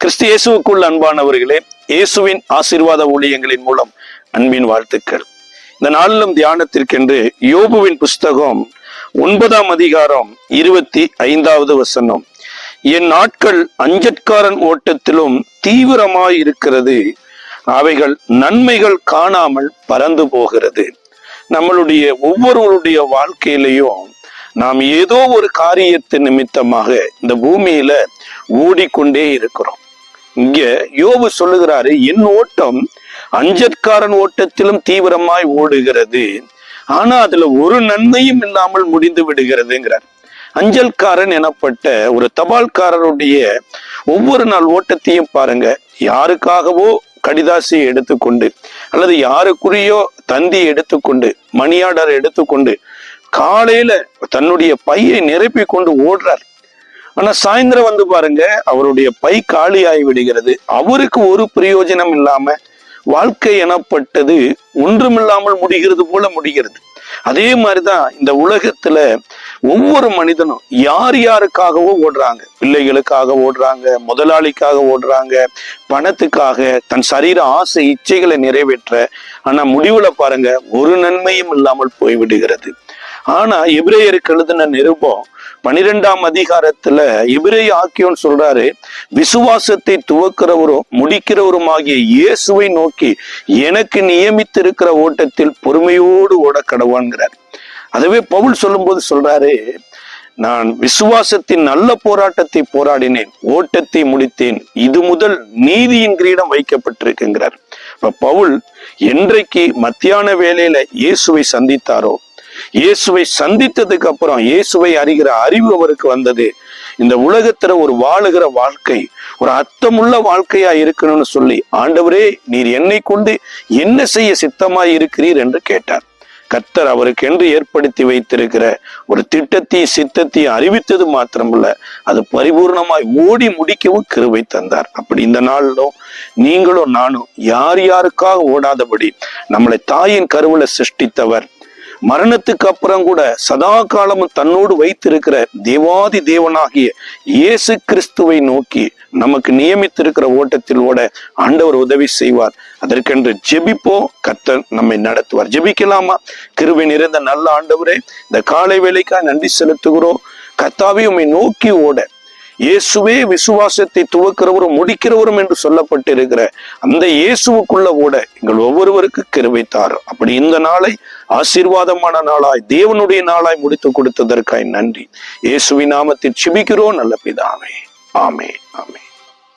கிறிஸ்து இயேசுக்குள் அன்பானவர்களே இயேசுவின் ஆசீர்வாத ஊழியங்களின் மூலம் அன்பின் வாழ்த்துக்கள். இந்த நாளிலும் தியானத்திற்கென்று யோபுவின் புஸ்தகம் ஒன்பதாம் அதிகாரம் இருபத்தி ஐந்தாவது வசனம். என் நாட்கள் அஞ்சற்காரன் ஓட்டத்திலும் தீவிரமாய் இருக்கிறது. அவைகள் நன்மைகள் காணாமல் பறந்து போகிறது. நம்மளுடைய ஒவ்வொருவருடைய வாழ்க்கையிலையும் நாம் ஏதோ ஒரு காரியத்தின் நிமித்தமாக இந்த பூமியில ஓடிக்கொண்டே இருக்கிறோம். இங்க யோபு சொல்லுகிறாரு என் ஓட்டம் அஞ்சற்காரன் ஓட்டத்திலும் தீவிரமாய் ஓடுகிறது. ஆனா அதுல ஒரு நன்மையும் இல்லாமல் முடிந்து விடுகிறதுங்கிறார். அஞ்சல்காரன் எனப்பட்ட ஒரு தபால்காரருடைய ஒவ்வொரு நாள் ஓட்டத்தையும் பாருங்க. யாருக்காகவோ கடிதாசியை எடுத்துக்கொண்டு அல்லது யாருக்குரியோ தந்தி எடுத்துக்கொண்டு மணியாடர் எடுத்துக்கொண்டு காலையில தன்னுடைய பையை நிரப்பி கொண்டு ஓடுறார். ஆனா சாயந்தரம் வந்து பாருங்க அவருடைய பை காலியாகி விடுகிறது. அவருக்கு ஒரு பிரயோஜனம் இல்லாம வாழ்க்கை எனப்பட்டது ஒன்றுமில்லாமல் முடிகிறது போல முடிகிறது. அதே மாதிரிதான் இந்த உலகத்துல ஒவ்வொரு மனிதனும் யார் யாருக்காகவோ ஓடுறாங்க. பிள்ளைகளுக்காக ஓடுறாங்க முதலாளிக்காக ஓடுறாங்க பணத்துக்காக தன் சரீர ஆசை இச்சைகளை நிறைவேற்ற ஆனா முடிவுல பாருங்க ஒரு நன்மையும் இல்லாமல் போய்விடுகிறது. ஆனா எபிரேயருக்கு எழுதின நிருபம் பனிரெண்டாம் அதிகாரத்துல எபிரேய ஆக்கியோன் சொல்றாரு விசுவாசத்தை துவக்கிறவரும் முடிக்கிறவரும் ஆகிய இயேசுவை நோக்கி எனக்கு நியமித்திருக்கிற ஓட்டத்தில் பொறுமையோடு ஓட கடவான்கிறார் அதுவே பவுல் சொல்லும்போது சொல்றாரு நான் விசுவாசத்தின் நல்ல போராட்டத்தை போராடினேன் ஓட்டத்தை முடித்தேன் இது முதல் நீதியின் கிரீடம் வைக்கப்பட்டிருக்குங்கிறார். இப்ப பவுல் என்றைக்கு மத்தியான வேலையில இயேசுவை சந்தித்தாரோ இயேசுவை சந்தித்ததுக்கு அப்புறம் இயேசுவை அறிகிற அறிவு அவருக்கு வந்தது. இந்த உலகத்துல ஒரு வாழுகிற வாழ்க்கை ஒரு அர்த்தமுள்ள வாழ்க்கையா இருக்கணும்னு சொல்லி ஆண்டவரே நீர் என்னை கொண்டு என்ன செய்ய சித்தமாய் இருக்கிறீர் என்று கேட்டார். கர்த்தர் அவருக்கு என்று ஏற்படுத்தி வைத்திருக்கிற ஒரு திட்டத்தையும் சித்தத்தையும் அறிவித்தது மாத்திரமல்ல அது பரிபூர்ணமாய் ஓடி முடிக்கவும் கிருவை தந்தார். அப்படி இந்த நாளிலும் நீங்களும் நானும் யார் யாருக்காக ஓடாதபடி நம்மளை தாயின் கருவில சிருஷ்டித்தவர் மரணத்துக்கு அப்புறம் கூட சதா காலமும் தன்னோடு வைத்திருக்கிற தேவாதி தேவனாகிய இயேசு கிறிஸ்துவை நோக்கி நமக்கு நியமித்திருக்கிற ஓட்டத்தில் ஓட ஆண்டவர் உதவி செய்வார். அதற்கென்று ஜெபிப்போ கர்த்தர் நம்மை நடத்துவார். ஜெபிக்கலாமா? கிருபை நிறைந்த நல்ல ஆண்டவரே இந்த காலை வேலைக்காக நன்றி செலுத்துகிறோம். கத்தாவே உண்மை நோக்கி ஓட இயேசுவே விசுவாசத்தை துவக்கிறவரும் முடிக்கிறவரும் என்று சொல்லப்பட்டிருக்கிற அந்த இயேசுவுக்குள்ள ஓட எங்கள் ஒவ்வொருவருக்கு கிருபை அப்படி இந்த நாளை ஆசீர்வாதமான நாளாய் தேவனுடைய நாளாய் முடித்து கொடுத்ததற்காய் நன்றி. இயேசுவின் நாமத்தில் சிபிக்கிறோம் நல்ல பிதாவே. ஆமே ஆமே